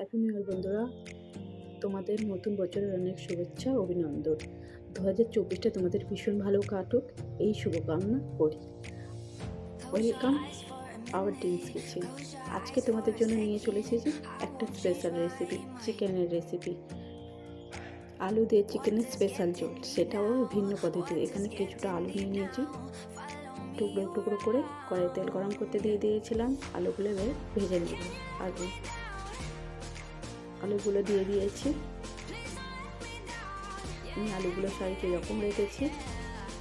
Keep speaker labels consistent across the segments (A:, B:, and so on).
A: Happy new year বন্ধুরা, তোমাদের নতুন বছরের অনেক শুভেচ্ছা অভিনন্দন। দু হাজার চব্বিশটা তোমাদের ভীষণ ভালো কাটুক, এই শুভকামনা করি। ওয়েলকাম আওয়ার ডিমস কিচেন আজকে তোমাদের জন্য নিয়ে চলে এসেছি একটা স্পেশাল রেসিপি চিকেনের রেসিপি আলু দিয়ে চিকেনের স্পেশাল ঝোল, সেটাও ভিন্ন পদ্ধতি। এখানে কিছুটা আলু নিয়ে নিয়েছি। টুকরো টুকরো করে কড়াই তেল গরম করতে দিয়ে দিয়েছিলাম। আলুগুলো ভেজে নেব। আগে আলুগুলো দিয়ে দিয়েছি। আমি আলুগুলো সাইজ এরকম রেখেছি।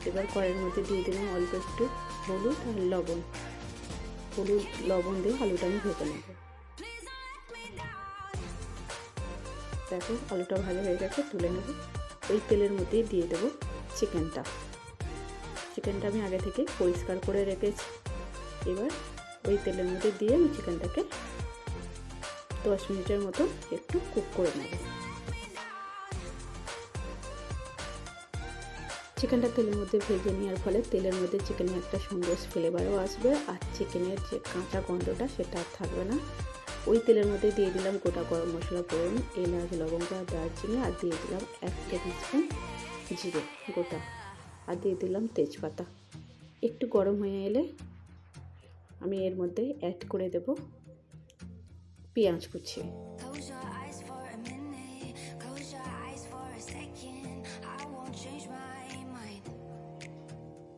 A: এবার কড়াইয়ের মধ্যে দিয়ে দিলাম অল্প একটু হলুদ আর লবণ। হলুদ, লবণ দিয়ে আলুটা আমি ভেজে নেব। দেখো, আলুটা ভালো হয়ে গেছে, তুলে নেব। ওই তেলের মধ্যেই দিয়ে দেবো চিকেনটা। চিকেনটা আমি আগে থেকে পরিষ্কার করে রেখেছি। এবার ওই তেলের মধ্যে দিয়ে আমি চিকেনটাকে দশ মিনিটের মতো একটু কুক করে নেব। চিকেনটা তেলের মধ্যে ভেজে নেওয়ার ফলে তেলের মধ্যে চিকেনের একটা সুন্দর ফ্লেভারও আসবে আর চিকেনের যে কাঁচা গন্ধটা সেটা আর থাকবে না। ওই তেলের মধ্যে দিয়ে দিলাম গোটা গরম মশলা ফোড়ন এলাচ, লবঙ্গ আর দারচিনি আর দিয়ে দিলাম এক টেবিল স্পুন জিরে গোটা আর দিয়ে দিলাম তেজপাতা। একটু গরম হয়ে এলে আমি এর মধ্যে অ্যাড করে দেব পেঁয়াজ কুচি.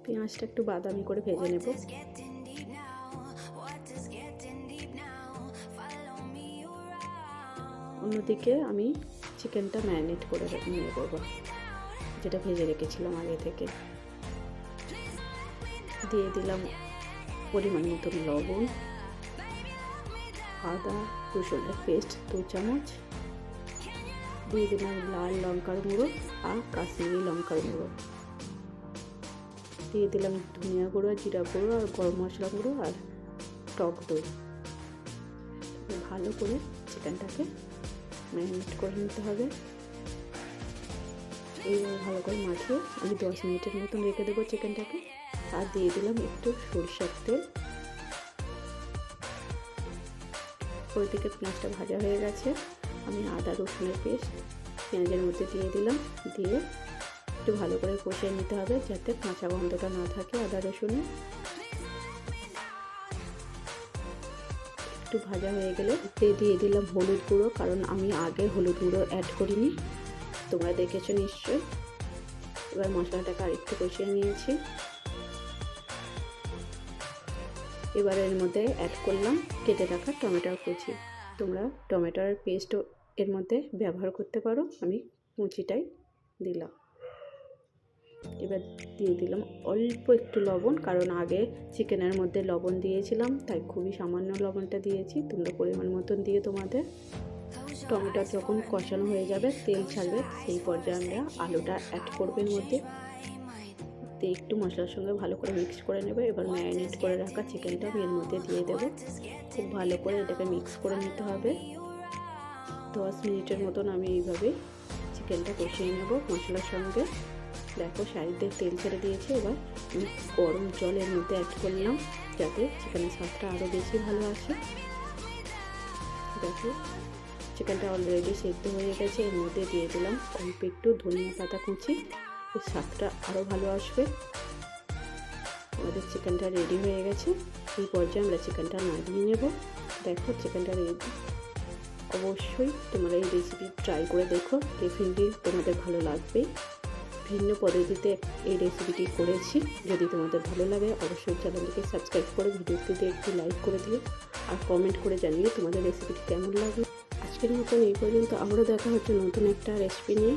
A: পেঁয়াজটা একটু বাদামি করে ভেজে নেব. অন্যদিকে আমি চিকেনটা ম্যারিনেট করে নিয়ে নেব যেটা ভেজে রেখেছিলাম আগে থেকে দিয়ে দিলাম পরিমাণ মতন লবণ আদা রসুনের পেস্ট, দু চামচ। দিয়ে দিলাম লাল লঙ্কার গুঁড়ো আর কাশ্মীরি লঙ্কার গুঁড়ো। দিয়ে দিলাম ধনিয়া গুঁড়ো, জিরা গুঁড়ো আর গরম মশলা গুঁড়ো আর টক দই। ভালো করে চিকেনটাকে ম্যারিনেট করে নিতে হবে। এইভাবে ভালো করে মাখিয়ে আমি দশ মিনিটের মতন রেখে দেবো চিকেনটাকে। আর দিয়ে দিলাম একটু সরষের তেল। ওইদিকে পেঁয়াজটা ভাজা হয়ে গেছে। আমি আদা রসুনের পেস্ট পেঁয়াজের মধ্যে দিয়ে দিলাম। দিয়ে একটু ভালো করে কষিয়ে নিতে হবে যাতে কাঁচা গন্ধটা না থাকে আদা, রসুনে। একটু ভাজা হয়ে গেলে দিয়ে দিলাম হলুদ গুঁড়ো, কারণ আমি আগে হলুদ গুঁড়ো অ্যাড করিনি। তোমরা দেখেছ নিশ্চয়ই। এবার মশলাটাকে আরেকটু কষিয়ে নিয়েছি। এবার এর মধ্যে অ্যাড করলাম কেটে রাখা টমেটোর কুচি। তোমরা টমেটোর পেস্টও এর মধ্যে ব্যবহার করতে পারো। আমি কুচিটাই দিলাম। এবার দিয়ে দিলাম অল্প একটু লবণ, কারণ আগে চিকেনের মধ্যে লবণ দিয়েছিলাম, তাই খুবই সামান্য লবণটা দিয়েছি। তোমরা পরিমাণ মতন দিয়ে তোমাদের টমেটো যখন কষানো হয়ে যাবে, তেল ছাড়বে, সেই পর্যায়ে আমরা আলুটা অ্যাড করবে এর মধ্যে। দিয়ে একটু মশলার সঙ্গে ভালো করে মিক্স করে নেবে। এবার ম্যারিনেট করে রাখা চিকেনটা আমি এর মধ্যে দিয়ে দেবো। খুব ভালো করে এটাকে মিক্স করে নিতে হবে। দশ মিনিটের মতন আমি এইভাবে চিকেনটা কষিয়ে নেব মশলার সঙ্গে। দেখো সাইডে তেল ছেড়ে দিয়েছে, এবার আমি গরম জলের মধ্যে অ্যাড করলাম যাতে চিকেনের স্বাদটা আরও বেশি ভালো আসে। দেখো চিকেনটা অলরেডি সেদ্ধ হয়ে গেছে, এর মধ্যে দিয়ে দিলাম অল্প একটু ধনিয়া পাতা কুচি। এর স্বাদটা আরও ভালো আসবে। আমাদের চিকেনটা রেডি হয়ে গেছে। এই পর্যায়ে আমরা চিকেনটা নামিয়ে নেব। দেখো চিকেনটা রেডি অবশ্যই তোমরা এই রেসিপি ট্রাই করে দেখো। ডেফিনেটলি তোমাদের ভালো লাগবে। ভিন্ন পদ্ধতিতে এই রেসিপিটি করেছি। যদি তোমাদের ভালো লাগে, অবশ্যই চ্যানেলটিকে সাবস্ক্রাইব করে ভিডিওটিতে একটু লাইক করে দিও। আর কমেন্ট করে জানিয়ে তোমাদের রেসিপিটি কেমন লাগে আজকের মতন এই পর্যন্ত। আবারও দেখা হচ্ছে নতুন একটা রেসিপি নিয়ে।